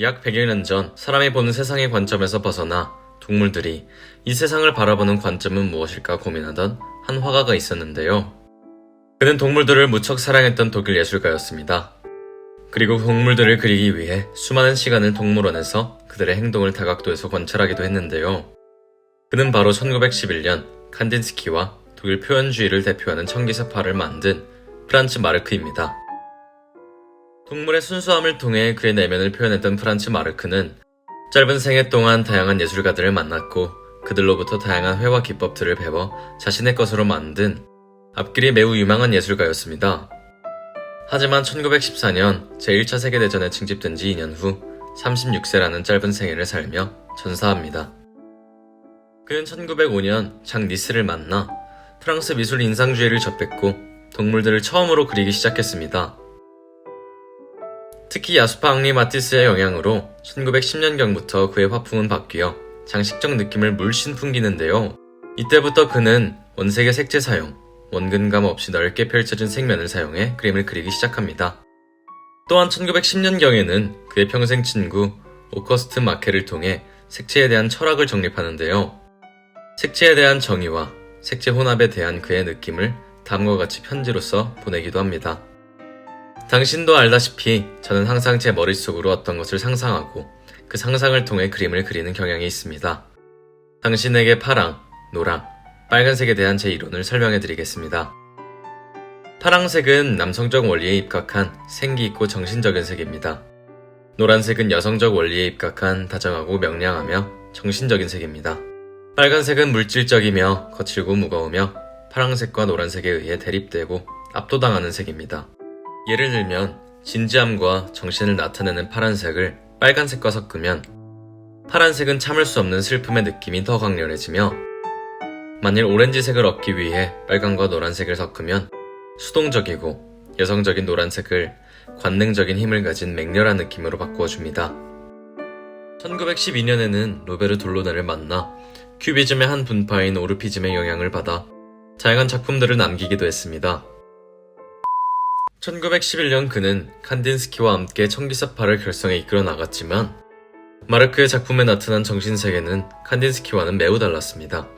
약 100여 년 전 사람이 보는 세상의 관점에서 벗어나 동물들이 이 세상을 바라보는 관점은 무엇일까 고민하던 한 화가가 있었는데요. 그는 동물들을 무척 사랑했던 독일 예술가였습니다. 그리고 동물들을 그리기 위해 수많은 시간을 동물원에서 그들의 행동을 다각도에서 관찰하기도 했는데요. 그는 바로 1911년 칸딘스키와 독일 표현주의를 대표하는 청기사파를 만든 프란츠 마르크입니다. 동물의 순수함을 통해 그의 내면을 표현했던 프란츠 마르크는 짧은 생애 동안 다양한 예술가들을 만났고 그들로부터 다양한 회화 기법들을 배워 자신의 것으로 만든 앞길이 매우 유망한 예술가였습니다. 하지만 1914년 제1차 세계대전에 징집된 지 2년 후 36세라는 짧은 생애를 살며 전사합니다. 그는 1905년 장 니스를 만나 프랑스 미술 인상주의를 접했고 동물들을 처음으로 그리기 시작했습니다. 특히 야수파 앙리 마티스의 영향으로 1910년경부터 그의 화풍은 바뀌어 장식적 느낌을 물씬 풍기는데요. 이때부터 그는 원색의 색채 사용, 원근감 없이 넓게 펼쳐진 색면을 사용해 그림을 그리기 시작합니다. 또한 1910년경에는 그의 평생 친구 오커스트 마케를 통해 색채에 대한 철학을 정립하는데요. 색채에 대한 정의와 색채 혼합에 대한 그의 느낌을 다음과 같이 편지로 써 보내기도 합니다. 당신도 알다시피 저는 항상 제 머릿속으로 어떤 것을 상상하고 그 상상을 통해 그림을 그리는 경향이 있습니다. 당신에게 파랑, 노랑, 빨간색에 대한 제 이론을 설명해 드리겠습니다. 파랑색은 남성적 원리에 입각한 생기 있고 정신적인 색입니다. 노란색은 여성적 원리에 입각한 다정하고 명량하며 정신적인 색입니다. 빨간색은 물질적이며 거칠고 무거우며 파랑색과 노란색에 의해 대립되고 압도당하는 색입니다. 예를 들면 진지함과 정신을 나타내는 파란색을 빨간색과 섞으면 파란색은 참을 수 없는 슬픔의 느낌이 더 강렬해지며 만일 오렌지색을 얻기 위해 빨간과 노란색을 섞으면 수동적이고 여성적인 노란색을 관능적인 힘을 가진 맹렬한 느낌으로 바꾸어 줍니다. 1912년에는 로베르 돌로네를 만나 큐비즘의 한 분파인 오르피즘의 영향을 받아 다양한 작품들을 남기기도 했습니다. 1911년 그는 칸딘스키와 함께 청기사파를 결성해 이끌어 나갔지만 마르크의 작품에 나타난 정신세계는 칸딘스키와는 매우 달랐습니다.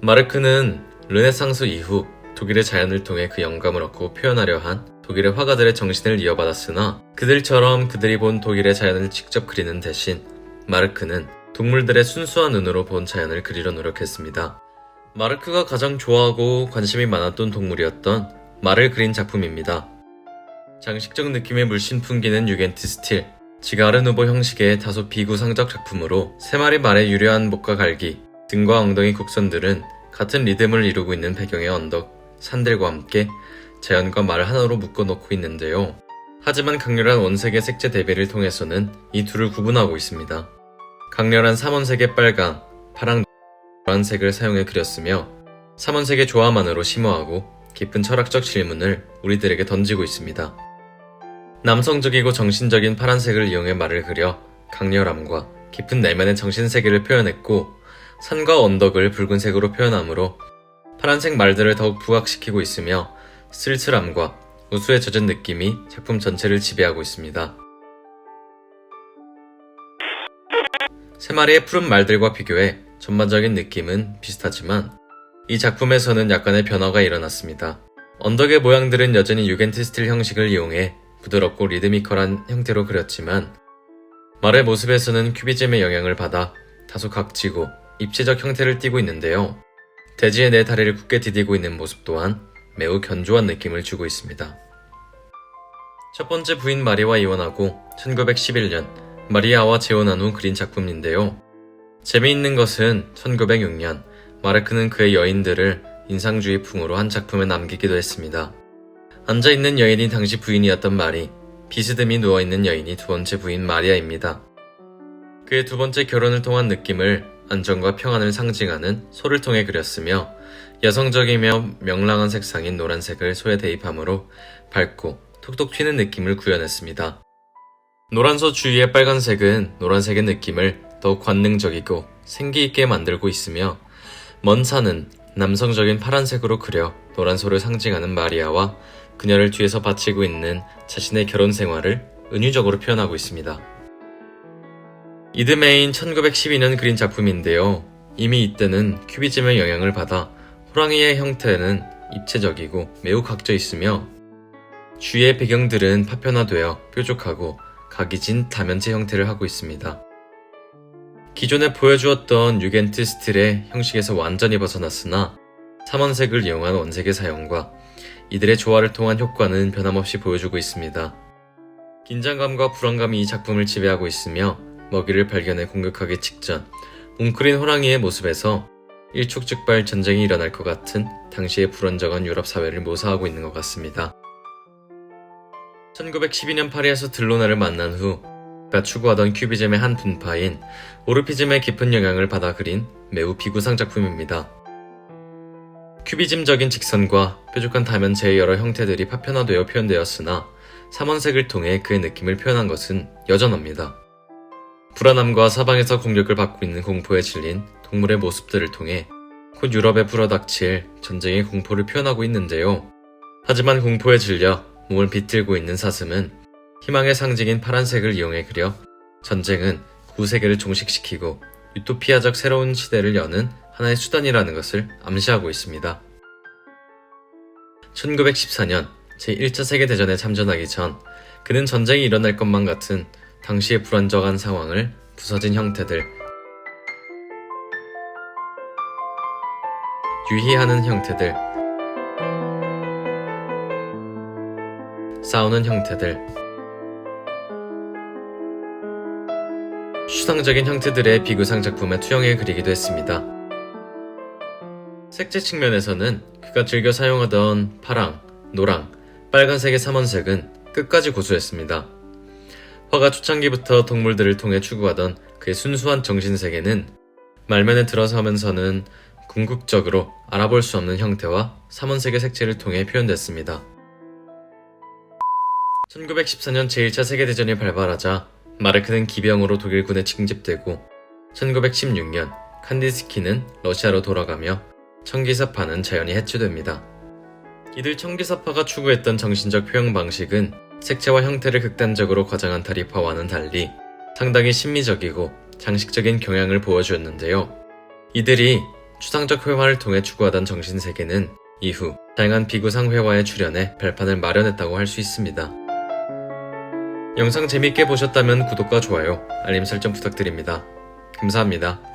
마르크는 르네상스 이후 독일의 자연을 통해 그 영감을 얻고 표현하려 한 독일의 화가들의 정신을 이어받았으나 그들처럼 그들이 본 독일의 자연을 직접 그리는 대신 마르크는 동물들의 순수한 눈으로 본 자연을 그리려 노력했습니다. 마르크가 가장 좋아하고 관심이 많았던 동물이었던 말을 그린 작품입니다. 장식적 느낌의 물씬 풍기는 유겐트 스틸, 지가르누보 형식의 다소 비구상적 작품으로 세 마리 말의 유려한 목과 갈기, 등과 엉덩이 곡선들은 같은 리듬을 이루고 있는 배경의 언덕, 산들과 함께 자연과 말을 하나로 묶어놓고 있는데요. 하지만 강렬한 원색의 색채 대비를 통해서는 이 둘을 구분하고 있습니다. 강렬한 삼원색의 빨강, 파랑, 노란색을 사용해 그렸으며 삼원색의 조화만으로 심오하고 깊은 철학적 질문을 우리들에게 던지고 있습니다. 남성적이고 정신적인 파란색을 이용해 말을 그려 강렬함과 깊은 내면의 정신세계를 표현했고 산과 언덕을 붉은색으로 표현하므로 파란색 말들을 더욱 부각시키고 있으며 쓸쓸함과 우수에 젖은 느낌이 작품 전체를 지배하고 있습니다. 세 마리의 푸른 말들과 비교해 전반적인 느낌은 비슷하지만 이 작품에서는 약간의 변화가 일어났습니다. 언덕의 모양들은 여전히 유겐트 스틸 형식을 이용해 부드럽고 리드미컬한 형태로 그렸지만 말의 모습에서는 큐비즘의 영향을 받아 다소 각지고 입체적 형태를 띠고 있는데요. 대지의 네 다리를 굳게 디디고 있는 모습 또한 매우 견조한 느낌을 주고 있습니다. 첫 번째 부인 마리와 이혼하고 1911년 마리아와 재혼한 후 그린 작품인데요. 재미있는 것은 1906년 마르크는 그의 여인들을 인상주의 풍으로 한 작품에 남기기도 했습니다. 앉아있는 여인이 당시 부인이었던 마리, 비스듬히 누워있는 여인이 두 번째 부인 마리아입니다. 그의 두 번째 결혼을 통한 느낌을 안정과 평안을 상징하는 소를 통해 그렸으며 여성적이며 명랑한 색상인 노란색을 소에 대입함으로 밝고 톡톡 튀는 느낌을 구현했습니다. 노란소 주위의 빨간색은 노란색의 느낌을 더욱 관능적이고 생기있게 만들고 있으며 먼 산은 남성적인 파란색으로 그려 노란 소를 상징하는 마리아와 그녀를 뒤에서 바치고 있는 자신의 결혼 생활을 은유적으로 표현하고 있습니다. 이듬해인 1912년 그린 작품인데요. 이미 이때는 큐비즘의 영향을 받아 호랑이의 형태는 입체적이고 매우 각져 있으며 주위의 배경들은 파편화되어 뾰족하고 각이 진 다면체 형태를 하고 있습니다. 기존에 보여주었던 유겐트 스틸의 형식에서 완전히 벗어났으나 삼원색을 이용한 원색의 사용과 이들의 조화를 통한 효과는 변함없이 보여주고 있습니다. 긴장감과 불안감이 이 작품을 지배하고 있으며 먹이를 발견해 공격하기 직전 웅크린 호랑이의 모습에서 일촉즉발 전쟁이 일어날 것 같은 당시의 불안정한 유럽 사회를 묘사하고 있는 것 같습니다. 1912년 파리에서 들로나를 만난 후그 가 추구하던 큐비즘의 한 분파인 오르피즘의 깊은 영향을 받아 그린 매우 비구상 작품입니다. 큐비즘적인 직선과 뾰족한 다면체의 여러 형태들이 파편화되어 표현되었으나 삼원색을 통해 그의 느낌을 표현한 것은 여전합니다. 불안함과 사방에서 공격을 받고 있는 공포에 질린 동물의 모습들을 통해 곧 유럽에 불어닥칠 전쟁의 공포를 표현하고 있는데요. 하지만 공포에 질려 몸을 비틀고 있는 사슴은 희망의 상징인 파란색을 이용해 그려 전쟁은 구세계를 종식시키고 유토피아적 새로운 시대를 여는 하나의 수단이라는 것을 암시하고 있습니다. 1914년 제1차 세계대전에 참전하기 전 그는 전쟁이 일어날 것만 같은 당시의 불안정한 상황을 부서진 형태들, 유희하는 형태들, 싸우는 형태들, 추상적인 형태들의 비구상 작품에 투영해 그리기도 했습니다. 색채 측면에서는 그가 즐겨 사용하던 파랑, 노랑, 빨간색의 삼원색은 끝까지 고수했습니다. 화가 초창기부터 동물들을 통해 추구하던 그의 순수한 정신세계는 말면에 들어서면서는 궁극적으로 알아볼 수 없는 형태와 삼원색의 색채를 통해 표현됐습니다. 1914년 제1차 세계대전이 발발하자 마르크는 기병으로 독일군에 징집되고 1916년 칸디스키는 러시아로 돌아가며 청기사파는 자연히 해체됩니다. 이들 청기사파가 추구했던 정신적 표현 방식은 색채와 형태를 극단적으로 과장한 다리파와는 달리 상당히 심미적이고 장식적인 경향을 보여주었는데요. 이들이 추상적 회화를 통해 추구하던 정신세계는 이후 다양한 비구상 회화에 출연해 발판을 마련했다고 할 수 있습니다. 영상 재밌게 보셨다면 구독과 좋아요, 알림 설정 부탁드립니다. 감사합니다.